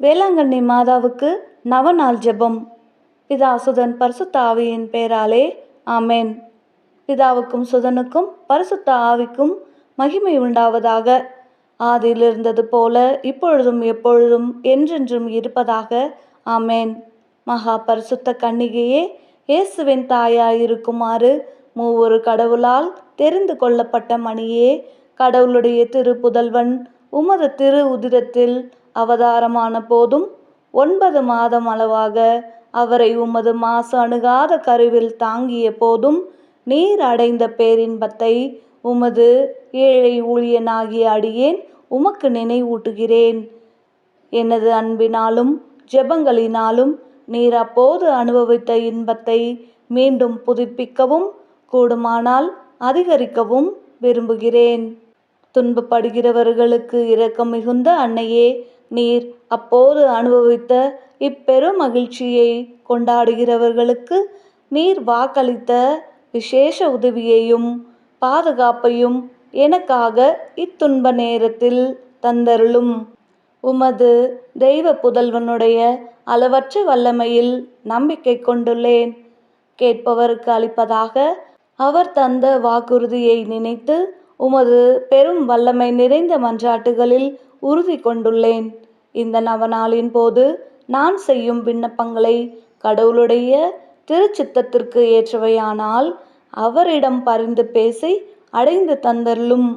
வேளாங்கண்ணி மாதாவுக்கு நவநாள் ஜெபம். பிதா சுதன் பரிசுத்த ஆவியின் பெயராலே ஆமேன். பிதாவுக்கும் சுதனுக்கும் பரிசுத்த ஆவிக்கும் மகிமை உண்டாவதாக. ஆதியில் இருந்தது போல இப்பொழுதும் எப்பொழுதும் என்றென்றும் இருப்பதாக ஆமேன். மகா பரிசுத்த கன்னிகையே இயேசுவின் தாயாயிருக்குமாறு மூவொரு கடவுளால் தெரிந்து கொள்ளப்பட்ட மணியே கடவுளுடைய திரு புதல்வன் உமது திரு உதிரத்தில் அவதாரமான போதும் ஒன்பது மாதம் அளவாக அவரை உமது மாசு அணுகாத கருவில் தாங்கிய போதும் நீர் அடைந்த பேரின்பத்தை உமது ஏழை ஊழியனாகிய அடியேன் உமக்கு நினைவூட்டுகிறேன். எனது அன்பினாலும் ஜெபங்களினாலும் நீர் அப்போது அனுபவித்த இன்பத்தை மீண்டும் புதுப்பிக்கவும் கூடுமானால் அதிகரிக்கவும் விரும்புகிறேன். துன்பப்படுகிறவர்களுக்கு இரக்கம் மிகுந்த அன்னையே நீர் அப்போது அனுபவித்த இப்பெரும் மகிழ்ச்சியை கொண்டாடுகிறவர்களுக்கு நீர் வாக்களித்த விசேஷ உதவியையும் பாதுகாப்பையும் எனக்காக இத்துன்ப நேரத்தில் தந்தருளும். உமது தெய்வ புதல்வனுடைய அளவற்ற வல்லமையில் நம்பிக்கை கொண்டுள்ளேன். கேட்பவருக்கு அளிப்பதாக அவர் தந்த வாக்குறுதியை நினைத்து உமது பெரும் வல்லமை நிறைந்த மன்றாட்டுகளில் உறுதி கொண்டுள்ளேன். இந்த நவநாளின் போது நான் செய்யும் விண்ணப்பங்களை கடவுளுடைய திருச்சித்தத்திற்கு ஏற்றவையானால் அவரிடம் பரிந்து பேசி அடைந்து தந்தருளும்.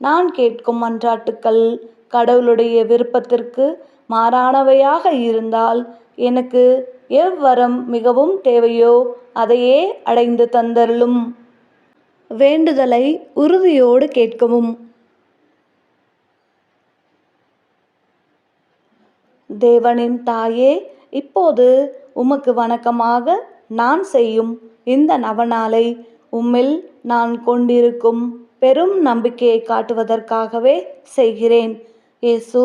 நான் கேட்கும் மன்றாட்டுக்கள் கடவுளுடைய விருப்பத்திற்கு மாறானவையாக இருந்தால் எனக்கு எவ்வரம் மிகவும் தேவையோ அதையே அடைந்து தந்தருளும். வேண்டுதலை உறுதியோடு கேட்கவும் தேவனின் தாயே இப்போது உமக்கு வணக்கமாக நான் செய்யும் இந்த நவநாளை உம்மில் நான் கொண்டிருக்கும் பெரும் நம்பிக்கையை காட்டுவதற்காகவே செய்கிறேன். இயேசு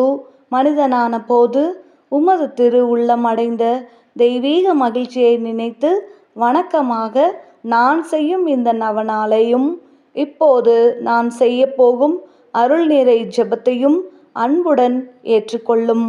மனிதனான போது உமது திரு உள்ளம் அடைந்த தெய்வீக மகிழ்ச்சியை நினைத்து வணக்கமாக நான் செய்யும் இந்த நவநாளையும் இப்போது நான் செய்ய போகும் அருள் நிறை ஜெபத்தையும் அன்புடன் ஏற்றுக்கொள்ளும்.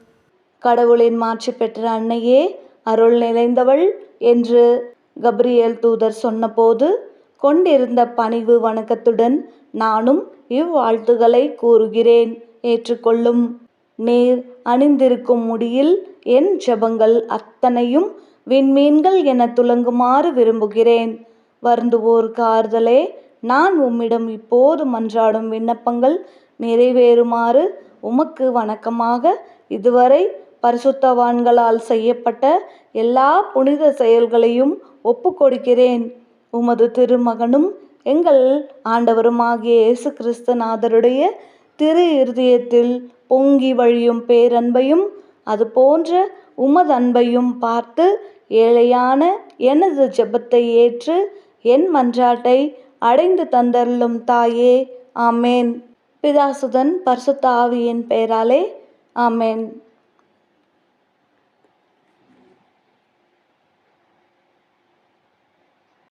கடவுளின் மாற்றி பெற்ற அன்னையே அருள் நிறைந்தவள் என்று கப்ரியேல் தூதர் சொன்னபோது கொண்டிருந்த பணிவு வணக்கத்துடன் நானும் இவ்வாழ்த்துகளை கூறுகிறேன் ஏற்றுக்கொள்ளும். நீர் அணிந்திருக்கும் முடியில் என் ஜெபங்கள் அத்தனையும் விண்மீன்கள் என துலங்குமாறு விரும்புகிறேன். வருந்துவோருக்கு ஆறுதலே நான் உம்மிடம் இப்போது மன்றாடும் விண்ணப்பங்கள் நிறைவேறுமாறு உமக்கு வணக்கமாக இதுவரை பரிசுத்தவான்களால் செய்யப்பட்ட எல்லா புனித செயல்களையும் ஒப்புக்கொடுக்கிறேன். உமது திருமகனும் எங்கள் ஆண்டவருமாகிய இயேசு கிறிஸ்துநாதருடைய திரு இருதயத்தில் பொங்கி வழியும் பேரன்பையும் அது போன்ற உமது அன்பையும் பார்த்து ஏழையான எனது ஜெபத்தை ஏற்று என் மன்றாட்டை அடைந்து தந்தருளும் தாயே ஆமேன். பிதாசுதன் பரிசுத்த ஆவியின் பெயராலே ஆமேன்.